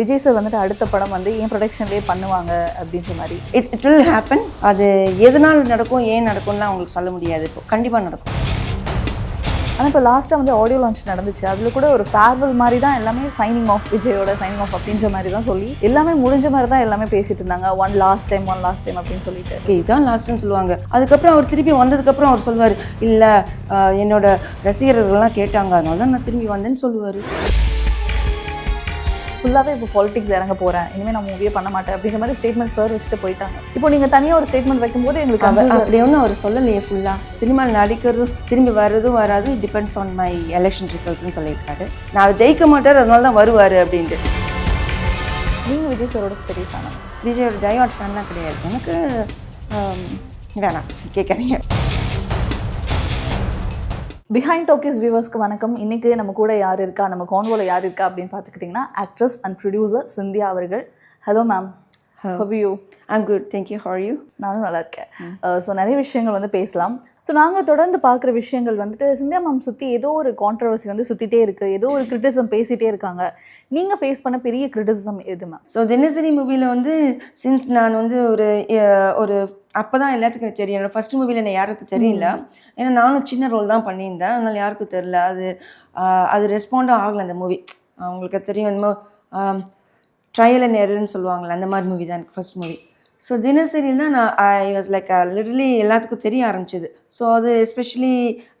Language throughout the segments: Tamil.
விஜய் சார் வந்துட்டு அடுத்த படம் வந்து என் ப்ரொடக்ஷன்லேயே பண்ணுவாங்க அப்படின்ற மாதிரி. இட் இட் வில் ஹேப்பன் அது எதனால் நடக்கும் ஏன் நடக்கும்லாம் அவங்களுக்கு சொல்ல முடியாது. இப்போ கண்டிப்பாக நடக்கும். ஆனால் இப்போ லாஸ்ட்டாக வந்து ஆடியோ லான்ச் நடந்துச்சு. அதில் கூட ஒரு ஃபேர்வெல் மாதிரி தான் எல்லாமே சைனிங் ஆஃப் விஜயோட சைனிங் ஆஃப் அப்படின்ற மாதிரி தான் சொல்லி எல்லாமே முடிஞ்ச மாதிரி தான் எல்லாமே பேசிட்டு இருந்தாங்க. One last time one last time அப்படின்னு சொல்லிட்டு. இதான் லாஸ்ட்னு சொல்லுவாங்க. அதுக்கப்புறம் அவர் திருப்பி வந்ததுக்கப்புறம் அவர் சொல்லுவார் இல்லை என்னோட ரசிகர்கள்லாம் கேட்டாங்க. அதனால தான் நான் திரும்பி வந்தேன்னு சொல்லுவார். ஃபுல்லாகவே இப்போ பாலிடிக்ஸ் இறங்க போகிறேன் இனிமேல் நான் மூவியே பண்ண மாட்டேன். அப்படின்ற மாதிரி ஸ்டேட்மெண்ட் சார் வச்சுட்டு போயிட்டாங்க. இப்போ நீங்கள் தனியாக ஒரு ஸ்டேட்மெண்ட் வைக்கும்போது எங்களுக்கு அவர் அப்படி ஒன்றும் அவர் சொல்லலையே ஃபுல்லாக சினிமாவில் நடிக்கிறதும் திரும்பி வர்றதும் வராது. டிபெண்ட்ஸ் ஆன் மை எலெக்ஷன் ரிசல்ட்ஸ்னு சொல்லியிருக்காரு. நான் ஜெயிக்க மாட்டார் அதனால தான் வருவார் அப்படின்ட்டு. நீங்கள் விஜய் சாரோட பெரிய ஃபேனா விஜயோட டயாட் ஃபேன்லாம் கிடையாது. எனக்கு வேணாம் கேட்குறீங்க பிஹைண்ட் டாக்கிஸ் வியூவர்ஸ்க்கு வணக்கம். இன்னைக்கு நம்ம கூட யார் இருக்கா? நம்ம கான்வோல யார் இருக்கா அப்படின்னு பார்த்துக்கிட்டிங்கன்னா ஆக்ட்ரஸ் அண்ட் ப்ரொடியூசர் சிந்தியா அவர்கள். Hello ma'am how you I'm good thank you how're you நானும் நல்லா இருக்கேன். ஸோ நிறைய விஷயங்கள் வந்து பேசலாம். ஸோ நாங்கள் தொடர்ந்து பார்க்குற விஷயங்கள் வந்துட்டு சிந்தியா மேம் சுற்றி ஏதோ ஒரு கான்ட்ரவர்சி வந்து சுற்றிட்டே இருக்குது ஏதோ ஒரு கிரிட்டிசம் பேசிகிட்டே இருக்காங்க. நீங்கள் ஃபேஸ் பண்ண பெரிய கிரிட்டிசம் எது மேம் ஸோ தினசரி மூவியில் வந்து சின்ஸ் நான் வந்து ஒரு ஒரு அப்போ தான் எல்லாத்துக்கும் தெரியும் என்னோட ஃபர்ஸ்ட் மூவியில் என்ன யாருக்கும் தெரியல. ஏன்னா நானும் சின்ன ரோல் தான் பண்ணியிருந்தேன். அதனால யாருக்கும் தெரியல. அது அது ரெஸ்பாண்டும் ஆகலை அந்த மூவி அவங்களுக்கு தெரியும் என்னமோ ட்ரையல் அண்ட் எரர்னு சொல்லுவாங்கள்ல அந்த மாதிரி மூவி தான் எனக்கு ஃபர்ஸ்ட் மூவி ஸோ தினசரியில் தான் நான் ஐ வாஸ் லைக் லிட்டலி எல்லாத்துக்கும் தெரிய ஆரம்பிச்சது. ஸோ அது எஸ்பெஷலி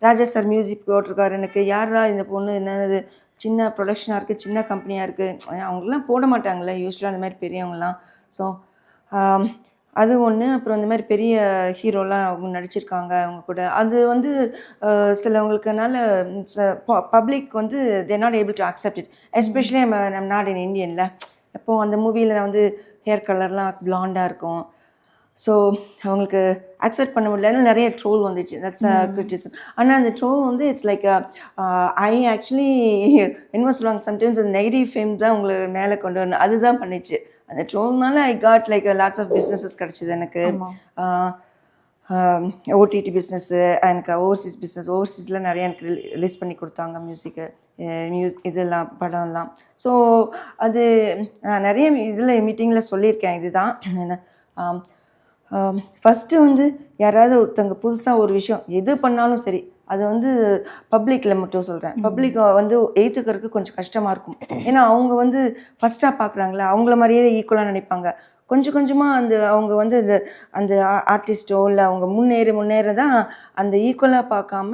ராஜா சார் மியூசிக் போட்டிருக்காரு. எனக்கு யாரா இந்த பொண்ணு என்னது சின்ன ப்ரொடக்ஷனாக இருக்குது சின்ன கம்பெனியாக இருக்குது அவங்களாம் போட மாட்டாங்களே யூஸ்வலாக அந்த மாதிரி பெரியவங்கலாம் ஸோ அது ஒன்று அப்புறம் இந்த மாதிரி பெரிய ஹீரோலாம் அவங்க நடிச்சிருக்காங்க அவங்க கூட. அது வந்து சிலவங்களுக்குனால பப்ளிக் வந்து they're not able to accept it especially நம்ம நம்ம நாட் இன் இந்தியனில். இப்போ அந்த மூவியில் வந்து ஹேர் கலர்லாம் பிளாண்டாக இருக்கும். ஸோ அவங்களுக்கு அக்செப்ட் பண்ண முடியலன்னு நிறைய ட்ரோல் வந்துச்சு. தட்ஸ் கிரிட்டிசம் ஆனால் அந்த ட்ரோல் வந்து இட்ஸ் லைக் ஐ ஆக்சுவலி என்னமோ சொல்லுவாங்க? சம்டைம்ஸ் அந்த நெகட்டிவ் ஃபேம் தான் உங்களுக்கு மேலே கொண்டு வரணும். அதுதான் பண்ணிச்சு. அந்த ட்ரோல்னால I got like lots of businesses கிடச்சிது எனக்கு. ஓடிடி பிஸ்னஸ்ஸு எனக்கு ஓவர்சீஸ் பிஸ்னஸ் ஓவர்சீஸில் நிறைய எனக்கு ரிலீஸ் பண்ணி கொடுத்தாங்க மியூசிக்கு மியூஸ் இதெல்லாம் படம்லாம். ஸோ அது நான் நிறைய இதில் மீட்டிங்கில் சொல்லியிருக்கேன் இதுதான். என்ன ஃபஸ்ட்டு வந்து யாராவது ஒருத்தங்க புதுசாக ஒரு விஷயம் எது பண்ணாலும் சரி அது வந்து பப்ளிக்கில் மட்டும் சொல்கிறேன் பப்ளிக் வந்து ஏற்றுக்கிறதுக்கு கொஞ்சம் கஷ்டமாக இருக்கும். ஏன்னா அவங்க வந்து ஃபஸ்ட்டாக பார்க்குறாங்களா அவங்கள மாதிரியே ஈக்குவலாக நினைப்பாங்க. கொஞ்சம் கொஞ்சமாக அந்த அவங்க வந்து அந்த அந்த ஆர்டிஸ்ட்டோ இல்லை அவங்க முன்னேற முன்னேற தான் அந்த ஈக்குவலாக பார்க்காம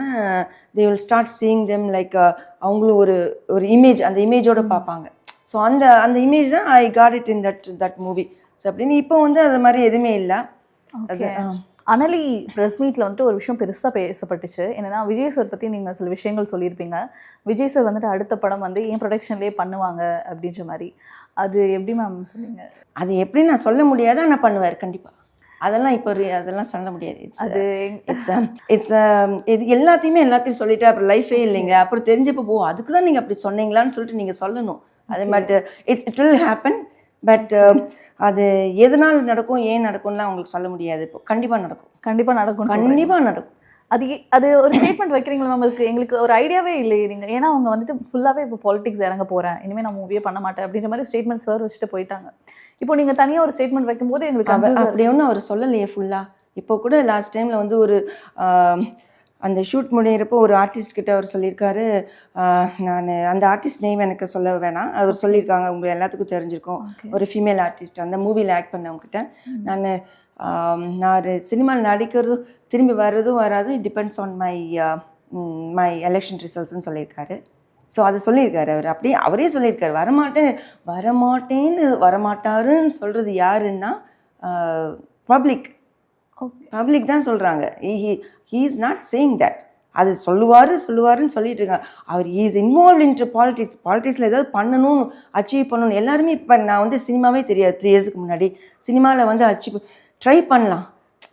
they will start seeing them like அவங்களும் ஒரு ஒரு இமேஜ் அந்த இமேஜோட பார்ப்பாங்க ஸோ அந்த அந்த இமேஜ் தான் I got it in that that movie so அப்படின்னு இப்போ வந்து அது மாதிரி எதுவுமே இல்லை. அது. அனலி ப்ரெஸ் மீட்டில் வந்துட்டு ஒரு விஷயம் பெருசாக பேசப்பட்டுச்சு. என்னன்னா விஜய் சார் பற்றி நீங்கள் சில விஷயங்கள் சொல்லியிருப்பீங்க. விஜய் சார் வந்துட்டு அடுத்த படம் வந்து என் ப்ரொடக்ஷன்லேயே பண்ணுவாங்க அப்படின்ற மாதிரி. அது எப்படி மேம் சொன்னீங்க? அது எப்படி நான் சொல்ல முடியாது ஆனால் பண்ணுவார் கண்டிப்பாக அதெல்லாம் இப்போ அதெல்லாம் சொல்ல முடியாது. அது இட்ஸ் இட்ஸ் இது எல்லாத்தையுமே எல்லாத்தையும் சொல்லிட்டு அப்புறம் லைஃபே இல்லைங்க. அப்புறம் தெரிஞ்சப்போ ஓ அதுக்கு தான் நீங்கள் அப்படி சொன்னீங்களான்னு சொல்லிட்டு நீங்கள் சொல்லணும். அது but it it will happen but அது எதனால் நடக்கும் ஏன் நடக்கும்லாம் உங்களுக்கு சொல்ல முடியாது. இப்போ கண்டிப்பாக நடக்கும். கண்டிப்பாக நடக்கும் கண்டிப்பாக நடக்கும். அது அது ஒரு ஸ்டேட்மெண்ட் வைக்கிறீங்களா நம்மளுக்கு? எங்களுக்கு ஒரு ஐடியாவே இல்லை நீங்கள் ஏன்னா அவங்க வந்துட்டு ஃபுல்லாகவே இப்போ பாலிடிக்ஸ் இறங்க போகிறேன் இனிமேல் நான் மூவியே பண்ண மாட்டேன் அப்படின்ற மாதிரி ஸ்டேட்மெண்ட் சார் வச்சுட்டு போயிட்டாங்க. இப்போ நீங்கள் தனியாக ஒரு ஸ்டேட்மெண்ட் வைக்கும்போது எங்களுக்கு அப்படி ஒன்றும் அவர் சொல்லலையே ஃபுல்லாக இப்போ கூட லாஸ்ட் டைமில் வந்து ஒரு அந்த ஷூட் முடியிறப்போ ஒரு ஆர்டிஸ்ட் கிட்ட அவர் சொல்லியிருக்காரு நான் அந்த ஆர்டிஸ்ட் நேம் எனக்கு சொல்ல வேணாம். அவர் சொல்லியிருக்காங்க உங்க எல்லாத்துக்கும் தெரிஞ்சிருக்கும். ஒரு ஃபீமேல் ஆர்டிஸ்ட் அந்த மூவியில் ஆக்ட் பண்ணவங்ககிட்ட. நான் நான் சினிமாவில் நடிக்கிறதும் திரும்பி வர்றதும் வராது. Depends on my my election ரிசல்ட்ஸ்னு சொல்லியிருக்காரு. ஸோ அதை சொல்லியிருக்காரு அவர். அப்படியே அவரே சொல்லியிருக்காரு. வரமாட்டேன் வரமாட்டேன்னு வரமாட்டாருன்னு சொல்கிறது யாருன்னா பப்ளிக் பப்ளிக் தான் சொல்கிறாங்க he is not saying that அது சொல்லுவார் சொல்லுவாருன்னு சொல்லிட்டு இருக்காங்க. அவர் இஸ் இன்வால்வ் இன்ட்டு பாலிடிக்ஸ் பாலிடிக்ஸில் ஏதாவது பண்ணணும் அச்சீவ் பண்ணணும் எல்லாருமே இப்போ நான் வந்து சினிமாவே தெரியாது. த்ரீ இயர்ஸ்க்கு முன்னாடி சினிமாவில் வந்து அச்சீவ் ட்ரை பண்ணலாம்.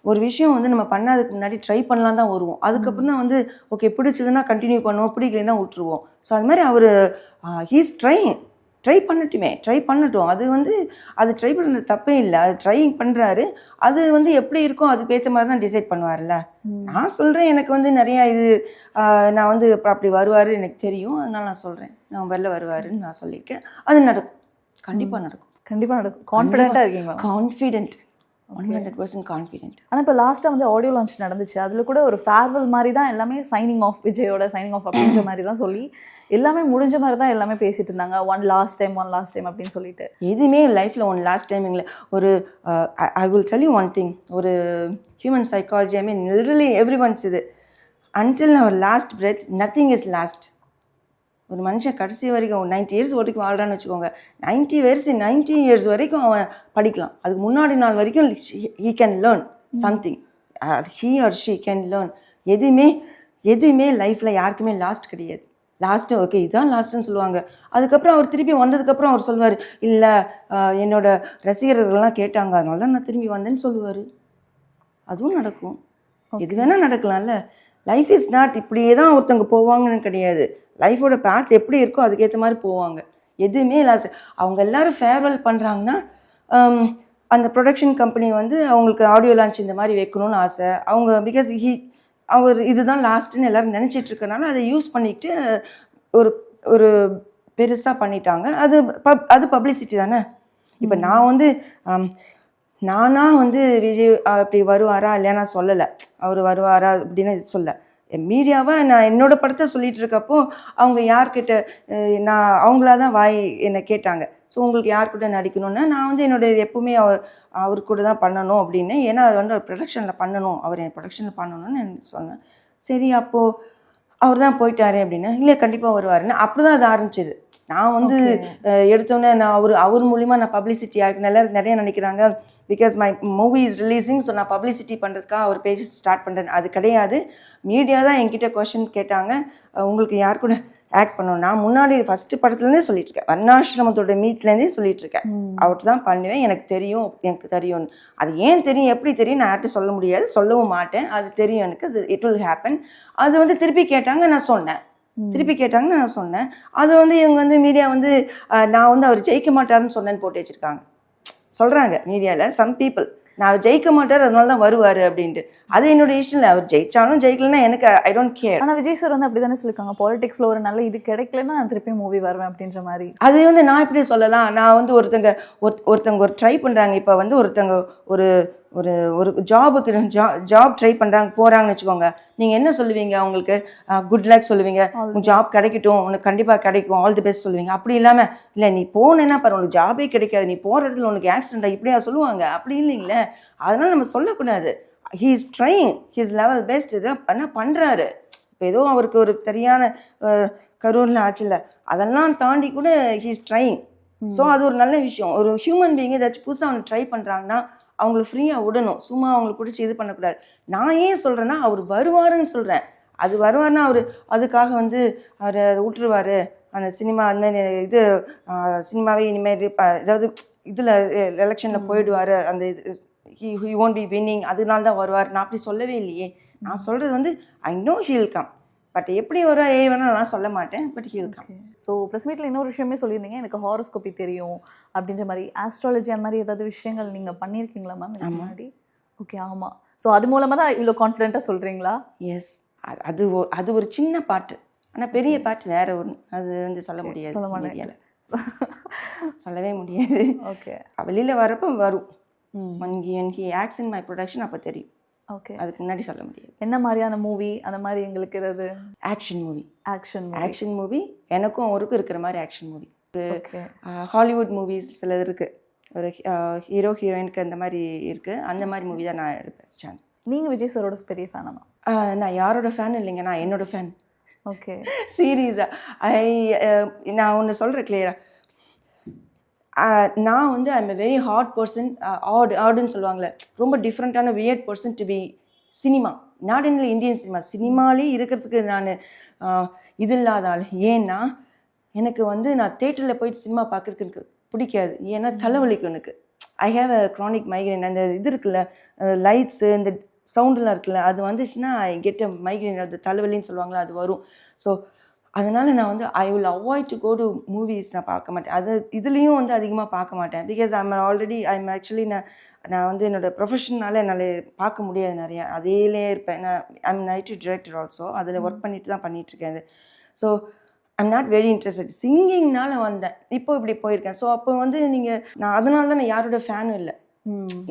ஒரு விஷயம் வந்து நம்ம பண்ணாததுக்கு முன்னாடி ட்ரை பண்ணலாம் தான் வருவோம். அதுக்கப்புறம் தான் வந்து ஓகே பிடிச்சதுன்னா கண்டினியூ பண்ணுவோம். பிடிக்கலைன்னா விட்டுருவோம் ஸோ அது மாதிரி அவர் ஹீஸ் ட்ரைங் ட்ரை பண்ணட்டுமே ட்ரை பண்ணட்டும். அது வந்து அது ட்ரை பண்ணுறது தப்பே இல்லை. அது ட்ரை பண்ணுறாரு அது வந்து எப்படி இருக்கோ அதுக்கு ஏற்ற மாதிரி தான் டிசைட் பண்ணுவார்ல நான் சொல்கிறேன் எனக்கு வந்து நிறையா இது நான் வந்து அப்படி வருவார் எனக்கு தெரியும். அதனால நான் சொல்கிறேன் நவம்பரில் வருவாருன்னு நான் சொல்லியிருக்கேன். அது நடக்கும். கண்டிப்பாக நடக்கும். கண்டிப்பா நடக்கும். கான்ஃபிடென்ட்டா இருக்கீங்க ma'am confident one hundred percent confident ஆனா இப்போ லாஸ்ட்டாக வந்து ஆடியோ லான்ச் நடந்துச்சு. அதுல கூட ஒரு ஃபேர்வெல் மாதிரி தான் எல்லாமே சைனிங் ஆஃப் விஜயோட சைனிங் ஆஃப் அப்படின்ற மாதிரி தான் சொல்லி எல்லாமே முடிஞ்ச மாதிரி தான் எல்லாமே பேசிட்டு இருந்தாங்க. One last time one last time அப்படின்னு சொல்லிட்டு. எதுவுமே லைஃப்பில் ஒன் லாஸ்ட் டைமிங்கில் ஒரு I will tell you one thing ஒரு human psychology I mean literally everyone's இது. Until our last breath nothing is last ஒரு மனுஷன் கடைசி வரைக்கும் நைன்டி இயர்ஸ் வரைக்கும் வாழ்றான்னு வச்சுக்கோங்க. நைன்டி இயர்ஸ் நைன்டி இயர்ஸ் வரைக்கும் அவன் படிக்கலாம். அதுக்கு முன்னாடி நாள் வரைக்கும் he can learn something he or she can learn எதுவுமே எதுவுமே லைஃப்பில் யாருக்குமே லாஸ்ட் கிடையாது. லாஸ்ட்டு ஓகே இதான் லாஸ்ட்டுன்னு சொல்லுவாங்க. அதுக்கப்புறம் அவர் திருப்பி வந்ததுக்கப்புறம் அவர் சொல்லுவார் இல்லை என்னோட ரசிகர்கள்லாம் கேட்டாங்க அதனால தான் நான் திரும்பி வந்தேன்னு சொல்லுவார். அதுவும் நடக்கும். எது வேணால் நடக்கலாம்ல. லைஃப் இஸ் நாட் இப்படியே தான் ஒருத்தவங்க போவாங்கன்னு கிடையாது. லைஃபோட பாத் எப்படி இருக்கோ அதுக்கேற்ற மாதிரி போவாங்க. எதுவுமே லாஸ்ட் அவங்க எல்லாரும் ஃபேர்வெல் பண்ணுறாங்கன்னா அந்த ப்ரொடக்ஷன் கம்பெனி வந்து அவங்களுக்கு ஆடியோ லான்ச் இந்த மாதிரி வைக்கணும்னு ஆசை. அவங்க பிகாஸ் ஹி அவர் இதுதான் லாஸ்ட்டுன்னு எல்லாரும் நினச்சிட்டு இருக்கனால அதை யூஸ் பண்ணிட்டு ஒரு ஒரு பெருசாக பண்ணிட்டாங்க. அது பப் அது பப்ளிசிட்டி தானே? இப்போ நான் வந்து ஆம், நானா வந்து விஜய் அப்படி வருவாரா இல்லையா நான் சொல்லலை. அவர் வருவாரா அப்படின்னு சொல்ல மீடியாவை நான் என்னோட படத்தை சொல்லிட்டு இருக்கப்போ அவங்க யார்கிட்ட நான் அவங்களா தான் வாய் என்னை கேட்டாங்க. ஸோ உங்களுக்கு யார் கூட நடிக்கணும்னா நான் வந்து என்னோட எப்பவுமே அவர் அவர் கூட தான் பண்ணணும் அப்படின்னு. ஏன்னா அது வந்து ப்ரொடக்ஷனில் பண்ணணும். அவர் என் ப்ரொடக்ஷனில் பண்ணணும்னு சொன்னேன். சரி அப்போது அவர் தான் போயிட்டாரு அப்படின்னு. இல்லை கண்டிப்பாக வருவாருன்னு. அப்படி தான் அது ஆரம்பிச்சது. நான் வந்து எடுத்தோன்னே நான் அவர் அவர் மூலிமா நான் பப்ளிசிட்டி எல்லாரும் நிறைய நினைக்கிறாங்க because my movie is releasing so நான் பப்ளிசிட்டி பண்ணுறதுக்காக அவர் பேஜ் ஸ்டார்ட் பண்ணுறேன் அது கிடையாது. மீடியா தான் என்கிட்ட கொஷின் கேட்டாங்க. உங்களுக்கு யார் கூட ஆக்ட் பண்ணணும்? நான் முன்னாடி ஃபஸ்ட்டு படத்துலேருந்தே சொல்லிட்டு இருக்கேன் வர்ணாசிரமத்தோட மீட்லேருந்தே சொல்லிட்டு இருக்கேன் அவர்கிட்ட தான் பண்ணுவேன். எனக்கு தெரியும். எனக்கு தெரியும் அது ஏன் தெரியும்? எப்படி தெரியும்? நான் யார்கிட்ட சொல்ல முடியாது. சொல்லவும் மாட்டேன். அது தெரியும் எனக்கு. அது இட் வில் ஹேப்பன் அது வந்து திருப்பி கேட்டாங்க நான் சொன்னேன். திருப்பி கேட்டாங்க நான் சொன்னேன். அது வந்து இவங்க வந்து மீடியா வந்து நான் வந்து அவர் ஜெயிக்க மாட்டாருன்னு சொன்னேன்னு போட்டு வச்சிருக்காங்க. சொல்றாங்க மீடியாவில் சம் பீப்புள் நான் அவர் ஜெயிக்க மாட்டார் அதனால தான் வருவார் அப்படின்ட்டு. அது என்னோட இஷ்டம் இல்லை. அவர் ஜெயிச்சாலும் ஜெயிக்கலன்னா எனக்கு ஐ டோன்ட் கேர் ஆனா விஜய் சார் வந்து அப்படிதானே சொல்லிருக்காங்க பாலிடிக்ஸ்ல ஒரு நல்ல இது கிடைக்கலன்னா நான் திருப்பி மூவி வருவேன் அப்படின்ற மாதிரி. அது வந்து நான் எப்படி சொல்லலாம்? நான் வந்து ஒருத்தங்க ஒரு- ஒருத்தங்க ஒரு ட்ரை பண்ணுறாங்க இப்போ வந்து ஒருத்தங்க ஒரு ஒரு ஒரு ஜாபுக்கு ஜா ஜாப் ட்ரை பண்ணுறாங்க போகிறாங்கன்னு வச்சுக்கோங்க. நீங்கள் என்ன சொல்லுவீங்க அவங்களுக்கு? குட் லக் சொல்லுவீங்க. உன் ஜாப் கிடைக்கட்டும் உனக்கு கண்டிப்பாக கிடைக்கும் ஆல் தி பெஸ்ட் சொல்லுவீங்க. அப்படி இல்லாமல் இல்லை நீ போனேன்னா பாரு உனக்கு ஜாபே கிடைக்காது. நீ போகிற இடத்துல உனக்கு ஆக்சிடென்ட் இப்படியா சொல்லுவாங்க. அப்படி இல்லைங்களே. அதனால் நம்ம சொல்லக்கூடாது. He is trying his level best இதை பண்ண பண்ணுறாரு இப்போ ஏதோ அவருக்கு ஒரு சரியான கரூரில் ஆச்சுல்ல அதெல்லாம் தாண்டி கூட ஹீஸ் ட்ரைங் ஸோ அது ஒரு நல்ல விஷயம். ஒரு ஹியூமன் பீயிங் ஏதாச்சும் புதுசாக அவங்க ட்ரை பண்ணுறாங்கன்னா அவங்கள ஃப்ரீயாக விடணும். சும்மா அவங்களுக்கு பிடிச்சி இது பண்ணக்கூடாது. நான் ஏன் சொல்கிறேன்னா அவர் வருவாருன்னு சொல்கிறேன் அது வருவார்னா அவர் அதுக்காக வந்து அவர் அதை விட்டுருவாரு அந்த சினிமா அந்த மாதிரி இது சினிமாவே இனிமேல் ப- ஏதாவது இதில் எலெக்ஷனில் போயிடுவார். அந்த இது he he won't be winning அதனால தான் வருவார். நான் அப்படி சொல்லவே இல்லையே. நான் சொல்கிறது வந்து I know he'll come but எப்படி வருவார் ஏ வேணா நான் சொல்ல மாட்டேன் but he'll come so press மீட்டில் இன்னொரு விஷயமே சொல்லியிருந்தீங்க. எனக்கு ஹாரோஸ்கோபி தெரியும் அப்படின்ற மாதிரி. ஆஸ்ட்ராலஜி அந்த மாதிரி ஏதாவது விஷயங்கள் நீங்கள் பண்ணியிருக்கீங்களா மேம் முன்னாடி? ஓகே ஆமாம் ஸோ அது மூலமாக தான் இவ்வளோ கான்ஃபிடென்ட்டாக சொல்கிறீங்களா எஸ் அது அது ஒரு சின்ன பாட்டு. ஆனால் பெரிய பாட்டு வேற ஒன்று அது வந்து சொல்ல முடியாது சொல்ல மாட்டேன். media ல. சொல்லவே முடியாது. ஓகே வெளியில் வரப்போ வரும். ம். He when he acts in my production அப்போ தெரியும். ஓகே அதுக்கு முன்னாடி சொல்ல முடியாது. என்ன மாதிரியான மூவி அந்த மாதிரி எங்களுக்கு ஏதாவது action movie action action movie எனக்கும் அவருக்கும் இருக்கிற மாதிரி action movie okay Hollywood movies சில இருக்கு. ஒரு ஹீரோ ஹீரோயினுக்கு அந்த மாதிரி இருக்கு. அந்த மாதிரி மூவி தான் நான் எடுப்பேன் chance. நீங்கள் விஜய் சாரோட பெரிய ஃபேனா மேம் ஆஹ் நான் யாரோட ஃபேன் இல்லைங்க நான் என்னோட ஃபேன் ஓகே சீரியஸா ஐ நான் ஒன்று சொல்கிறேன் கிளியரா நான் வந்து I'm a very hard person odd ஆடுன்னு சொல்லுவாங்களே. ரொம்ப டிஃப்ரெண்ட்டான weird person to be cinema not இன்ல Indian cinema சினிமாலே இருக்கிறதுக்கு நான் இது இல்லாத ஆள். ஏன்னா எனக்கு வந்து நான் தேட்டரில் போயிட்டு சினிமா பார்க்கறதுக்கு எனக்கு பிடிக்காது. ஏன்னா தலைவலிக்கும் எனக்கு. I have a chronic migraine அந்த இது இருக்குல்ல லைட்ஸு இந்த சவுண்டெலாம் இருக்குல்ல அது வந்துச்சுன்னா ஐ கெட் அ மைக்ரைன் அது தலைவலின்னு சொல்லுவாங்களா அது வரும். ஸோ அதனால் நான் வந்து I will avoid to go to movies நான் பார்க்க மாட்டேன். அது இதுலேயும் வந்து அதிகமாக பார்க்க மாட்டேன். Because I'm already I'm actually நான் நான் வந்து என்னோடய ப்ரொஃபஷனால என்னால் பார்க்க முடியாது நிறையா. அதேலே இருப்பேன். நான் ஐம் நைட் டிரெக்டர் ஆல்சோ அதில் ஒர்க் பண்ணிட்டு தான் பண்ணிட்டு இருக்கேன் அது so I'm not very interested சிங்கிங்னால வந்தேன். இப்போ இப்படி போயிருக்கேன். ஸோ அப்போ வந்து நீங்கள் நான் அதனால தான் நான் யாரோட ஃபேனும் இல்லை.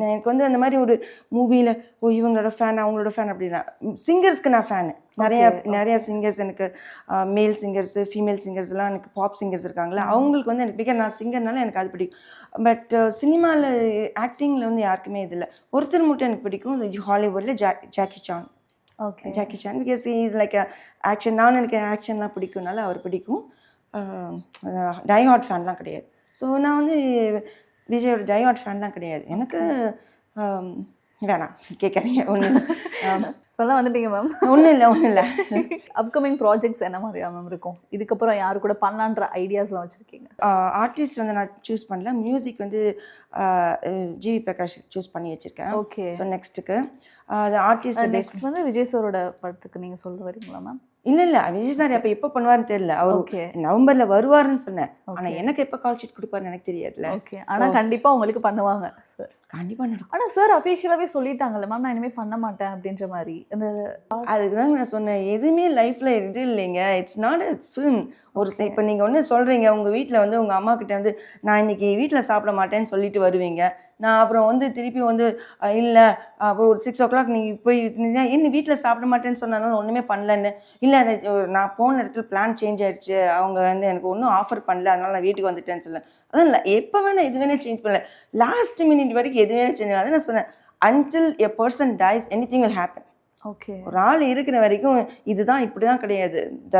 எனக்கு வந்து அந்த மாதிரி ஒரு மூவியில் ஓ இவங்களோட ஃபேன் அவங்களோட ஃபேன் அப்படின்னா சிங்கர்ஸ்க்கு நான் ஃபேனு நிறைய நிறைய சிங்கர்ஸ் எனக்கு மேல் சிங்கர்ஸ் ஃபீமேல் சிங்கர்ஸ்லாம் எனக்கு பாப் சிங்கர்ஸ் இருக்காங்களே அவங்களுக்கு வந்து எனக்கு பிக நான் சிங்கர்னால எனக்கு அது பிடிக்கும். பட் சினிமாவில் ஆக்டிங்கில் வந்து யாருக்குமே இது இல்லை. ஒருத்தர் மட்டும் எனக்கு பிடிக்கும். ஹாலிவுட்டில் ஜா Jackie Chan okay Jackie Chan because is like action நான் எனக்கு ஆக்ஷன்லாம் பிடிக்கும்னால அவர் பிடிக்கும். டை ஹாட் ஃபேன்லாம் கிடையாது. ஸோ நான் வந்து விஜயோட டை ஹாட் ஃபேன்லாம் கிடையாது. எனக்கு வேணாம். கேட்காதீங்க. ஒன்றும் சொல்ல வந்துட்டீங்க மேம் ஒன்றும் இல்லை ஒன்றும் இல்லை. அப்கமிங் ப்ராஜெக்ட்ஸ் என்ன மாதிரியா மேம் இருக்கும்? இதுக்கப்புறம் யாரு கூட பண்ணலான்ற ஐடியாஸ்லாம் வச்சிருக்கீங்க? ஆர்டிஸ்ட் வந்து நான் சூஸ் பண்ணல. மியூசிக் வந்து ஜிவி பிரகாஷ் சூஸ் பண்ணி வச்சுருக்கேன். ஓகே ஸோ நெக்ஸ்ட்டுக்கு அது ஆர்டிஸ்ட் நெக்ஸ்ட் வந்து விஜய் சாரோட படத்துக்கு நீங்க சொல்ல வரீங்களா மேம் இல்ல இல்ல. விஜய் சார் அப்ப எப்ப பண்ணுவாருன்னு தெரியல. அவர். நவம்பர்ல வருவாருன்னு சொன்னேன். ஆனா எனக்கு எப்ப கால் ஷீட் கொடுப்பாருன்னு எனக்கு தெரியாதுல்ல. ஓகே ஆனா கண்டிப்பா உங்களுக்கு பண்ணுவாங்க சார் கண்டிப்பா நடக்கும் ஆனா சார் அஃபிஷியலாவே சொல்லிட்டாங்கல்ல மேம் நான் இனிமே பண்ண மாட்டேன் அப்படின்ற மாதிரி. அந்த அதுதான் நான் சொன்னேன். எதுவுமே லைஃப்ல இது இல்லைங்க. இட்ஸ் நாட் அ ஃபிலிம் ஒரு இப்ப நீங்க ஒண்ணு சொல்றீங்க உங்க வீட்ல வந்து உங்க அம்மா கிட்ட வந்து நான் இன்னைக்கு வீட்ல சாப்பிட மாட்டேன்னு சொல்லிட்டு வருவீங்க. நான் அப்புறம் வந்து திருப்பி வந்து இல்ல ஒரு சிக்ஸ் ஓ கிளாக் நீங்க போய் என்ன வீட்ல சாப்பிட மாட்டேன்னு சொன்னாலும் ஒண்ணுமே பண்ணலன்னு. இல்ல நான் போன இடத்துல பிளான் சேஞ்ச் ஆயிடுச்சு. அவங்க வந்து எனக்கு ஒன்றும் ஆஃபர் பண்ணல. அதனால நான் வீட்டுக்கு வந்துட்டேன்னு சொல்ல அதான் இல்லை எப்போ வேணா எது வேணா சேஞ்ச் பண்ணல. லாஸ்ட் மினிட் வரைக்கும் எது வேணா சேஞ்ச் அதான் நான் சொன்னேன் until a person dies anything will happen. Okay ஒரு ஆள் இருக்கிற வரைக்கும் இதுதான் இப்படிதான் கிடையாது. த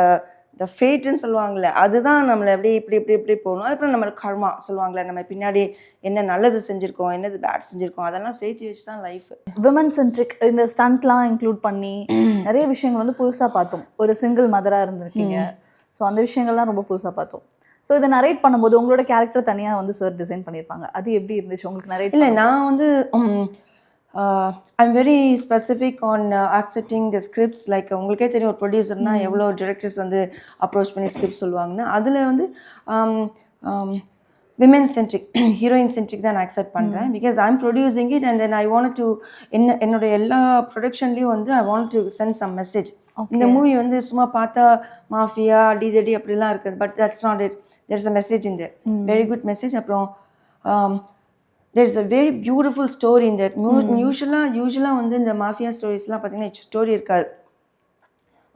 த ஃபேட்டுன்னு சொல்லுவாங்கல்ல அதுதான் நம்மளை அப்படியே இப்படி இப்படி இப்படி போகணும் அதுக்கப்புறம் நம்ம கர்மா சொல்லுவாங்கல்ல நம்ம பின்னாடி என்ன நல்லது செஞ்சுருக்கோம் என்னது பேட் செஞ்சுருக்கோம் அதெல்லாம் சேர்த்து வச்சு தான் லைஃப் விமன் சென்ட்ரிக் இந்த ஸ்டண்ட்லாம் இன்க்ளூட் பண்ணி நிறைய விஷயங்கள் வந்து புதுசா பார்த்தோம். ஒரு சிங்கிள் மதரா இருந்திருக்கீங்க. ஸோ அந்த விஷயங்கள்லாம் ரொம்ப புதுசா பார்த்தோம். ஸோ இதை நரேட் பண்ணும்போது உங்களோட கேரக்டர் தனியா வந்து சார் டிசைன் பண்ணியிருப்பாங்க. அது எப்படி இருந்துச்சு? உங்களுக்கு நரேட் இல்லை நான் வந்து I'm very specific on accepting the scripts like உங்களுக்கே தெரியும் ஒரு ப்ரொடியூசர்னா எவ்வளோ டிரெக்டர்ஸ் வந்து அப்ரோச் பண்ணி ஸ்கிரிப்ட் சொல்லுவாங்கன்னா அதில் வந்து விமென் சென்ட்ரிக் ஹீரோயின் சென்ட்ரிக் தான் நான் அக்செப்ட் பண்ணுறேன் because I'm producing it and then I want to என்ன என்னோட எல்லா ப்ரொடக்ஷன்லேயும் வந்து I want to send some message இந்த மூவி வந்து சும்மா பார்த்தா மாஃபியா டிஜடி அப்படிலாம் இருக்குது but that's not it there is a message இந்த வெரி குட் மெசேஜ் அப்புறம் is a very beautiful story in that யூஸ்வலாக யூஸ்வலாக வந்து இந்த மாஃபியா ஸ்டோரிஸ்லாம் பார்த்தீங்கன்னா ஸ்டோரி இருக்காது.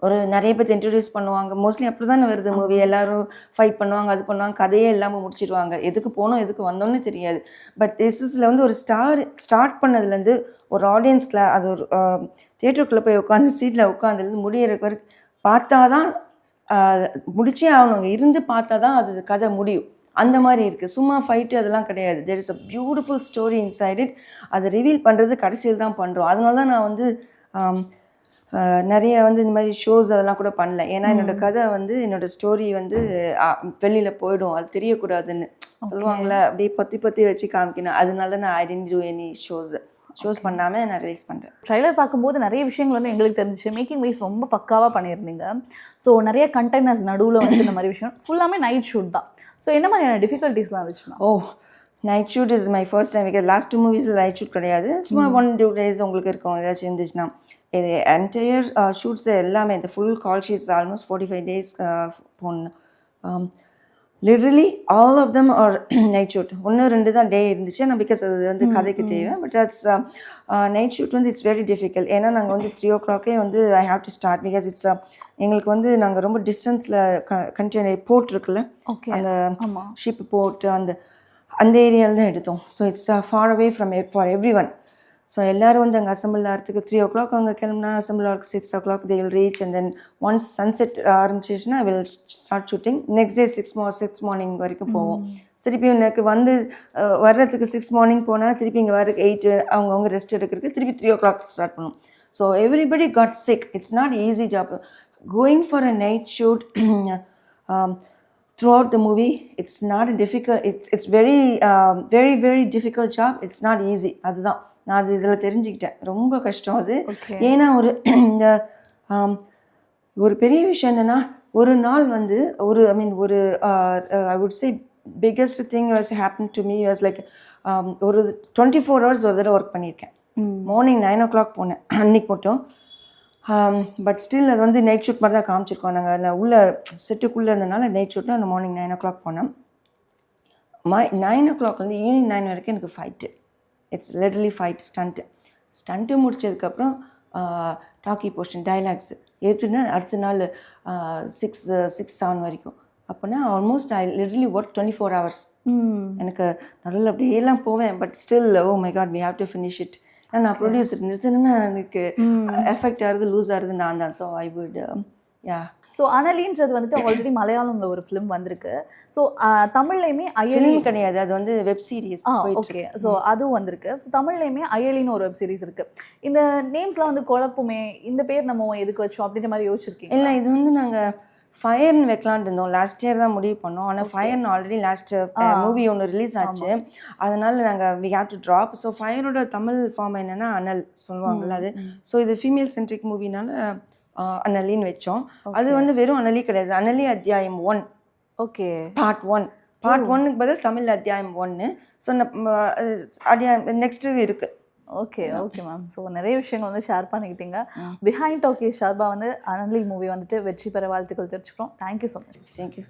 ஒரு நிறைய பேர் இன்ட்ரடியூஸ் பண்ணுவாங்க. மோஸ்ட்லி அப்படி தானே வருது மூவி எல்லாரும் ஃபைட் பண்ணுவாங்க அது பண்ணுவாங்க கதையே இல்லாமல் முடிச்சிடுவாங்க எதுக்கு போனோம் எதுக்கு வந்தோம்னு தெரியாது. பட் இஸ்இஸில் வந்து ஒரு ஸ்டார் ஸ்டார்ட் பண்ணதுலேருந்து ஒரு ஆடியன்ஸில் அது ஒரு தியேட்டருக்குள்ளே போய் உட்காந்து சீட்டில் உட்காந்துலேருந்து முடியிற வரைக்கும் பார்த்தா தான் முடிச்சே ஆகணும். இருந்து பார்த்தா தான் அது கதை முடியும். அந்த மாதிரி இருக்குது சும்மா ஃபைட்டு அதெல்லாம் கிடையாது. There is a beautiful story inside it அதை ரிவீல் பண்ணுறது கடைசியில் தான் பண்ணுறோம் அதனால தான் நான் வந்து நிறைய வந்து இந்த மாதிரி ஷோஸ் அதெல்லாம் கூட பண்ணல. ஏன்னா என்னோட கதை வந்து என்னோட ஸ்டோரி வந்து வெளியில் போயிடும். அது தெரியக்கூடாதுன்னு சொல்லுவாங்கள்ல அப்படியே பொத்தி பொத்தி வச்சு காமிக்கணும். அதனால நான் I tend to any shows shows பண்ணாமல் நான் ரிலீஸ் பண்ணுறேன் ட்ரைலர் பார்க்கும்போது நிறைய விஷயங்கள் வந்து எங்களுக்கு தெரிஞ்சிச்சு. மேக்கிங் வைஸ் ரொம்ப பக்காவாக பண்ணியிருந்தீங்க. ஸோ நிறைய கண்டெய்னர்ஸ் நடுவில் வந்து இந்த மாதிரி விஷயம். ஃபுல்லாமே நைட் ஷூட் தான். ஸோ என்ன மாதிரியான டிஃபிகல்ட்டிஸ்லாம் இருந்துச்சு மேம் ஓ night shoot is my first time because last two மூவிஸில் night shoot கிடையாது. சும்மா ஒன் டூ டேஸ் உங்களுக்கு இருக்கும் ஏதாச்சும் இருந்துச்சுன்னா. இது என்டையர் ஷூட்ஸ் எல்லாமே இந்த full call sheets almost forty five days போடணும். Literally all of them are night shoot ஒன்று ரெண்டு தான் டே இருந்துச்சு. ஆனால் பிகாஸ் அது வந்து கதைக்கு தேவை. பட் அட்ஸ் நைட் ஷூட் வந்து இட்ஸ் வெரி டிஃபிகல்ட் ஏன்னா நாங்கள் வந்து த்ரீ ஓ கிளாக்கே வந்து I have to start because it's எங்களுக்கு வந்து நாங்கள் ரொம்ப டிஸ்டன்ஸில் கண்டெய்னர் போர்ட் இருக்குல்ல ஓகே அந்த ஷிப் போட்டு அந்த அந்த ஏரியாவில் தான் எடுத்தோம். So it's far away from far everyone so எல்லோரும் வந்து அங்கே அசம்பிள் ஆகிறதுக்கு த்ரீ ஓ கிளாக் அங்கே கிளம்புனா அசம்பிள் ஆகிறதுக்கு six o'clock they will reach and then once sunset ஆரம்பிச்சிச்சுன்னா will start shooting next day six மார் சிக்ஸ் மார்னிங் வரைக்கும் போவோம். திருப்பி எனக்கு வந்து வர்றதுக்கு சிக்ஸ் மார்னிங் போனால் திருப்பி இங்கே வரதுக்கு எயிட்டு அவங்கவுங்க ரெஸ்ட் எடுக்கிறதுக்கு திருப்பி த்ரீ ஓ கிளாக் ஸ்டார்ட் பண்ணுவோம் so everybody got sick it's not easy job going for a night shoot throughout the movie it's not a difficult it's it's very um, very very difficult job. It's not easy. அதுதான். நான் அது இதில் தெரிஞ்சுக்கிட்டேன். ரொம்ப கஷ்டம் அது. ஏன்னா ஒரு இந்த ஒரு பெரிய விஷயம் என்னன்னா ஒரு நாள் வந்து ஒரு ஐ மீன் ஒரு I would say biggest thing was happen to me was like ஒரு டுவெண்ட்டி ஃபோர் ஹவர்ஸ் ஒரு தடவை ஒர்க் பண்ணியிருக்கேன். மார்னிங் நைன் ஓ கிளாக் போனேன். அன்னைக்கு மட்டும். பட் ஸ்டில் அது வந்து நைட் ஷூட் மாதிரி தான் காமிச்சிருக்கோம். நாங்கள் உள்ள செட்டுக்குள்ளே இருந்தனால நைட் ஷூட்டில் அந்த மார்னிங் நைன் ஓ கிளாக் போனோம் மை நைன் ஓ கிளாக் வந்து ஈவினிங் நைன் வரைக்கும் எனக்கு fight it's literally fight stunt stunt முடிச்சதுக்கப்புறம் டாக்கி போர்ஷன் டைலாக்ஸ் எப்படின்னா அடுத்த நாள் சிக்ஸ் சிக்ஸ் செவன் வரைக்கும். அப்போனா almost I literally work twenty four hours எனக்கு நடுவில் அப்படியேலாம் போவேன் but still oh my god we have to finish it நான் ப்ரொடியூசர் நிறுத்தினா எனக்கு எஃபெக்ட் ஆகுது லூஸ் ஆகுது நான் தான். So I would yeah so அனலின்றது வந்துட்டு ஆல்ரெடி மலையாளம்ல ஒரு ஃபிலிம் வந்திருக்கு. ஸோ தமிழ்லையுமே அயலி கிடையாது அது வந்து வெப் சீரிஸ் ஆ ஓகே ஸோ அதுவும் வந்திருக்கு. ஸோ தமிழ்லையுமே அயலின்னு ஒரு வெப் சீரிஸ் இருக்கு. இந்த நேம்ஸ்லாம் வந்து குழப்புமே இந்த பேர் நம்ம எதுக்கு வச்சோம் அப்படின்ற மாதிரி யோசிச்சிருக்கீங்க இல்லை இது வந்து நாங்கள் ஃபயர்னு வைக்கலான்னு இருந்தோம். லாஸ்ட் இயர் தான் முடிவு பண்ணோம். ஆனால் ஃபயர்னு ஆல்ரெடி லாஸ்ட் மூவி ஒன்று ரிலீஸ் ஆச்சு. அதனால நாங்கள் we have to drop so ஃபயரோட Tamil form என்னன்னா அனல் சொல்லுவாங்கல்ல அது. ஸோ இது ஃபீமேல் சென்ட்ரிக் மூவினால அனலின்னு வச்சோம். அது வந்து வெறும் அனலி கிடையாது. அனலி அத்தியாயம் one. Okay part one part ஒன்னுக்கு பதில் தமிழ் அத்தியாயம் ஒன்று ஸோ அத்தியாயம் நெக்ஸ்ட் இருக்கு. ஓகே ஓகே மேம் ஸோ நிறைய விஷயங்கள் வந்து ஷேர் பண்ணிக்கிட்டீங்க. பிஹைண்ட் ஓகே ஷார்பா வந்து அனலி மூவி வந்துட்டு வெற்றி பெற வாழ்த்துக்கள் தெரிஞ்சுக்கிறோம் தேங்க்யூ ஸோ மச் தேங்க்யூ